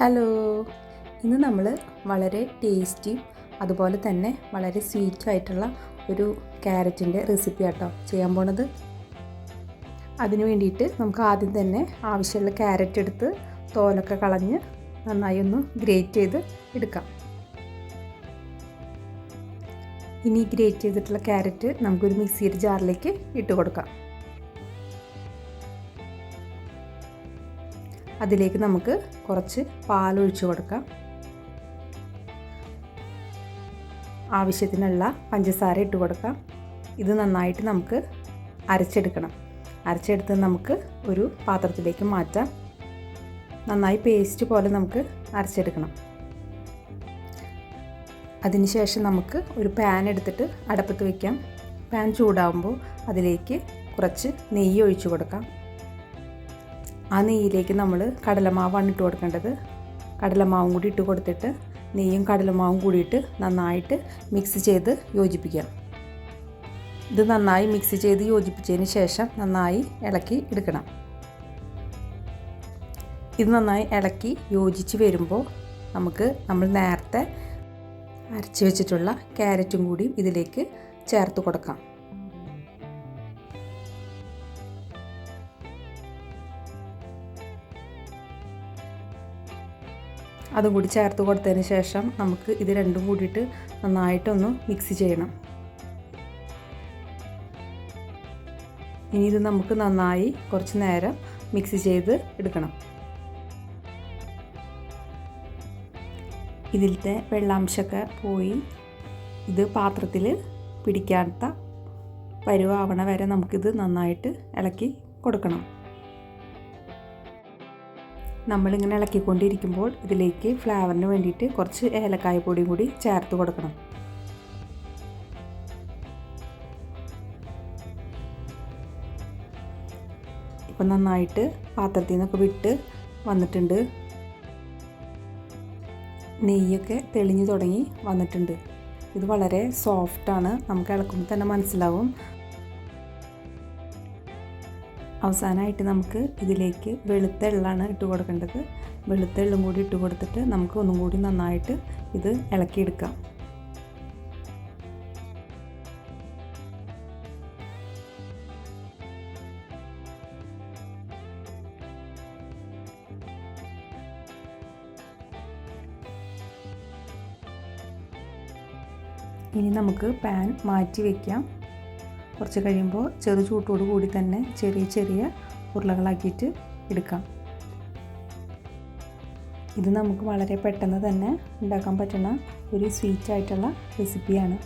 Hello. ഇന്ന് നമ്മൾ വളരെ ടേസ്റ്റിയും അതുപോലെ തന്നെ വളരെ സ്വീറ്റും ആയിട്ടുള്ള ഒരു ക്യാരറ്റിന്റെ റെസിപ്പി ആട്ടോ ചെയ്യാൻ പോണത്. അതിന് വേണ്ടിയിട്ട് നമുക്ക് ആദ്യം തന്നെ ആവശ്യമുള്ള ക്യാരറ്റ് എടുത്ത് തോലൊക്കെ കളഞ്ഞ് നന്നായി ഒന്ന് ഗ്രേറ്റ് ചെയ്ത് എടുക്കാം. ഇനി ഗ്രേറ്റ് ചെയ്തിട്ടുള്ള ക്യാരറ്റ് നമുക്കൊരു മിക്സിയുടെ ജാറിലേക്ക് ഇട്ട് കൊടുക്കാം. അതിലേക്ക് നമുക്ക് കുറച്ച് പാലൊഴിച്ചു കൊടുക്കാം. ആവശ്യത്തിനുള്ള പഞ്ചസാര ഇട്ട് കൊടുക്കാം. ഇത് നന്നായിട്ട് നമുക്ക് അരച്ചെടുക്കണം. അരച്ചെടുത്ത് നമുക്ക് ഒരു പാത്രത്തിലേക്ക് മാറ്റാം. നന്നായി പേസ്റ്റ് പോലെ നമുക്ക് അരച്ചെടുക്കണം. അതിനുശേഷം നമുക്ക് ഒരു പാൻ എടുത്തിട്ട് അടപ്പത്ത് വയ്ക്കാം പാൻ ചൂടാകുമ്പോൾ അതിലേക്ക് കുറച്ച് നെയ്യ് ഒഴിച്ചു കൊടുക്കാം. ആ നെയ്യിലേക്ക് നമ്മൾ കടലമാവാണ് ഇട്ട് കൊടുക്കേണ്ടത്. കടലമാവും കൂടി ഇട്ട് കൊടുത്തിട്ട് നെയ്യും കടലമാവും കൂടിയിട്ട് നന്നായിട്ട് മിക്സ് ചെയ്ത് യോജിപ്പിക്കാം ഇത് നന്നായി മിക്സ് ചെയ്ത് യോജിപ്പിച്ചതിന് ശേഷം നന്നായി ഇളക്കി എടുക്കണം. ഇത് നന്നായി ഇളക്കി യോജിച്ച് വരുമ്പോൾ നമുക്ക് നമ്മൾ നേരത്തെ അരച്ച് വെച്ചിട്ടുള്ള ക്യാരറ്റും കൂടി ഇതിലേക്ക് ചേർത്ത് കൊടുക്കാം. അതും കൂടി ചേർത്ത് കൊടുത്തതിന് ശേഷം നമുക്ക് ഇത് രണ്ടും കൂടിയിട്ട് നന്നായിട്ടൊന്ന് മിക്സ് ചെയ്യണം. ഇനി ഇത് നമുക്ക് നന്നായി കുറച്ച് നേരം മിക്സ് ചെയ്ത് എടുക്കണം. ഇതിലത്തെ വെള്ളാംശമൊക്കെ പോയി ഇത് പാത്രത്തിൽ പിടിക്കാത്ത പരുവാവണ വരെ നമുക്കിത് നന്നായിട്ട് ഇളക്കി കൊടുക്കണം. നമ്മളിങ്ങനെ ഇളക്കിക്കൊണ്ടിരിക്കുമ്പോൾ ഇതിലേക്ക് ഫ്ലേവറിന് വേണ്ടിയിട്ട് കുറച്ച് ഏലക്കായ പൊടിയും കൂടി ചേർത്ത് കൊടുക്കണം. ഇപ്പം നന്നായിട്ട് പാത്രത്തിൽ നിന്നൊക്കെ വിട്ട് വന്നിട്ടുണ്ട്. നെയ്യൊക്കെ തെളിഞ്ഞു തുടങ്ങി വന്നിട്ടുണ്ട്. ഇത് വളരെ സോഫ്റ്റാണ് നമുക്ക് ഇളക്കുമ്പോൾ തന്നെ മനസ്സിലാവും. അവസാനമായിട്ട് നമുക്ക് ഇതിലേക്ക് വെളുത്ത എള്ളാണ് ഇട്ട് കൊടുക്കേണ്ടത്. വെളുത്ത എള്ളും കൂടി ഇട്ട് കൊടുത്തിട്ട് നമുക്ക് ഒന്നും കൂടി നന്നായിട്ട് ഇത് ഇളക്കിയെടുക്കാം. ഇനി നമുക്ക് പാൻ മാറ്റി വയ്ക്കാം കുറച്ച് കഴിയുമ്പോൾ ചെറു ചൂട്ടോട് കൂടി തന്നെ ചെറിയ ചെറിയ ഉരുളകളാക്കിയിട്ട് എടുക്കാം. ഇത് നമുക്ക് വളരെ പെട്ടെന്ന് തന്നെ ഉണ്ടാക്കാൻ പറ്റുന്ന ഒരു സ്വീറ്റ് ആയിട്ടുള്ള റെസിപ്പിയാണ്